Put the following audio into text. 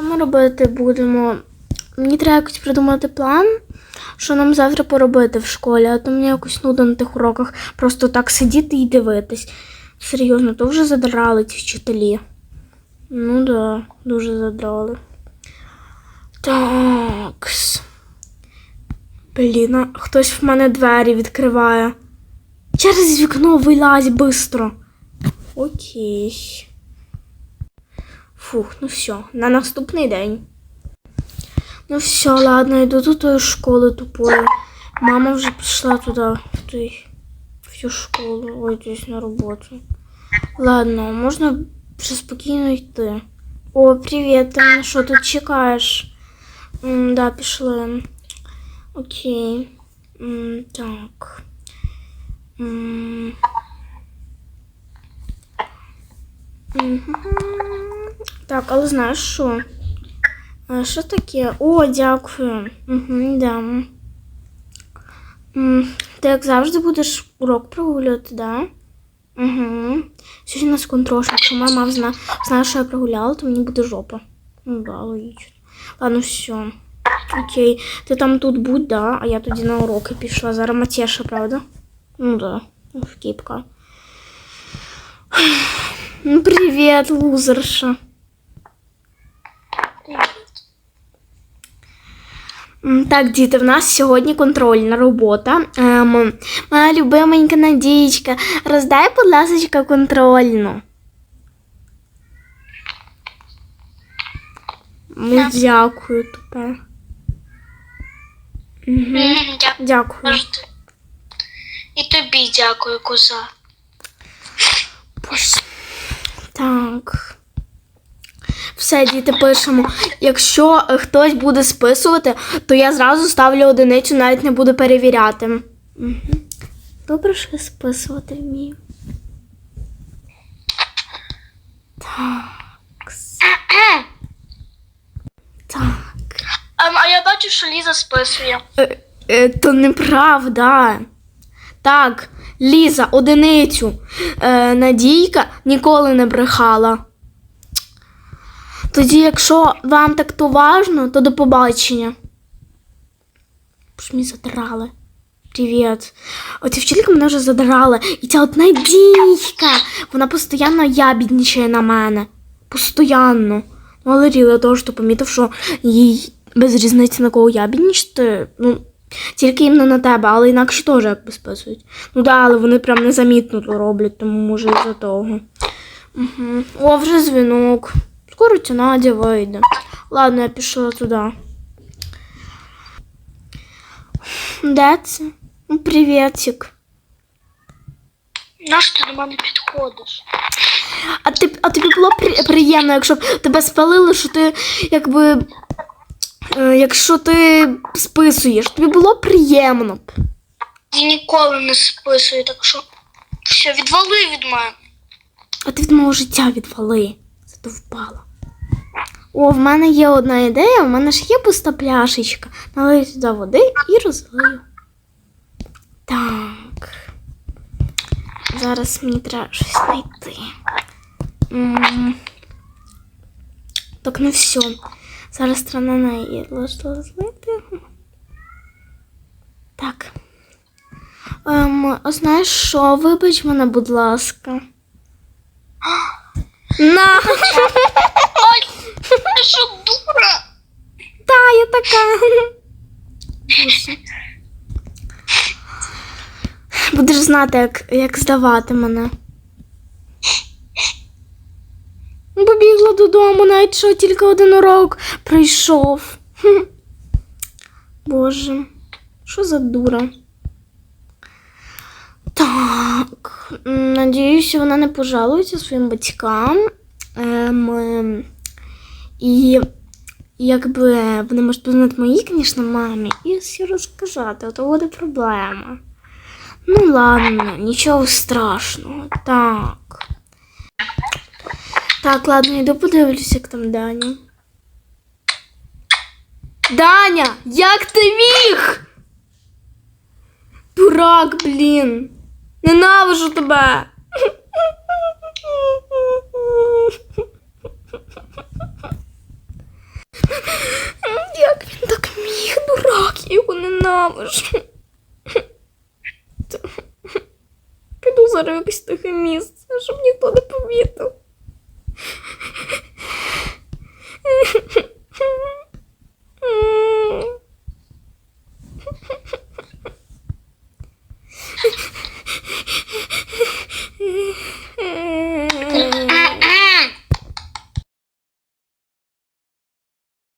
Що ми робити будемо? Мені треба якось придумати план, що нам завтра поробити в школі, а то мені якось нудно на тих уроках просто так сидіти і дивитись. Серйозно, то вже задрали ці вчителі. Ну да, дуже задрали. Такс. Блін, хтось в мене двері відкриває. Через вікно вилазь бистро. Окей. Фух, ну все, на наступний день. Ну все, ладно, йду до тої школи тупої. Мама вже пішла туди, в той, в цю школу, ой, десь на роботу. Ладно, можна вже спокійно йти. О, привіт, ти мене що тут чекаєш? М, да, пішли. Окей. М, так. М. Мгм. Так, але знаєш що? Що таке? О, дякую. Угу, да. Ти як завжди будеш урок прогулювати, да? Угу. Сьогодні нас контрош, якщо мама зна... знає, що я прогуляла, то мені буде жопа. Ну да, логічно. Ладно, все. Окей. Ти там тут будь, да, а я тоді на уроки пішла. Зараз Матєша, правда? Ну да. Окей, пока. Ну, привіт, лузерша. Так, діти, в нас сьогодні контрольна робота. Ем, моя любименька Надієчка, роздай, будь ласка, контрольну. Ну, дякую тепер. Угу. Дякую. Дякую. І тобі дякую, коза. Боже. Так. Все, діти, пишемо. Якщо е, хтось буде списувати, то я зразу ставлю одиницю, навіть не буду перевіряти. Угу. Добре, що я списувати вмію. Так. Так. А, а я бачу, що Ліза списує. Е, е, то неправда. Так, Ліза, одиницю. Е, Надійка ніколи не брехала. Тоді, якщо вам так то важно, то до побачення. Ж мені задрали. Привіт. Оця вчителька мене вже задрала. І ця от Надійка. Вона постійно ябідничає на мене. Постоянно. Ну, але Ріла теж то помітив, що їй без різниці на кого ябідничати. Ну, тільки іменно на тебе, але інакше теж якби списують. Ну да, але вони прям незамітно то роблять, тому може із-за того. Угу. О, вже дзвінок. Скоро ця Надя вийде. Ладно, я пішла туди. Де це? Ну, привітик. Наш ти до мене підходиш? А, ти, а тобі було при, приємно, якщо б тебе спалили, що ти якби. е, Якщо ти списуєш, тобі було приємно б. Я ніколи не списую, так що все, відвали від мене. А ти від мого життя відвали. Задовбала. О, в мене є одна ідея, в мене ж є пуста пляшечка. Налию сюди води і розлию. Так. Зараз мені треба щось знайти. Так, ну все. Зараз треба на неї розлити. Так. Ем, знаєш що? Вибач мене, будь ласка. На! Ай, ти що дура? Та, я така. Боже. Будеш знати, як, як здавати мене. Побігла додому, навіть що тільки один урок прийшов. Боже, що за дура? Так, надіюся, вона не пожалується своїм батькам. Ем, і якби вони можуть познати моїй, звісно, мамі і все розказати, а то буде проблема. Ну ладно, нічого страшного. Так. Так, ладно, йду подивлюся, як там Даня. Даня, як ти міг? Дурак, блін. Ненавижу тебе. Як він так міг, дурак, я його ненавижу. Зараз в якесь тихе місце, щоб ніхто не помітив.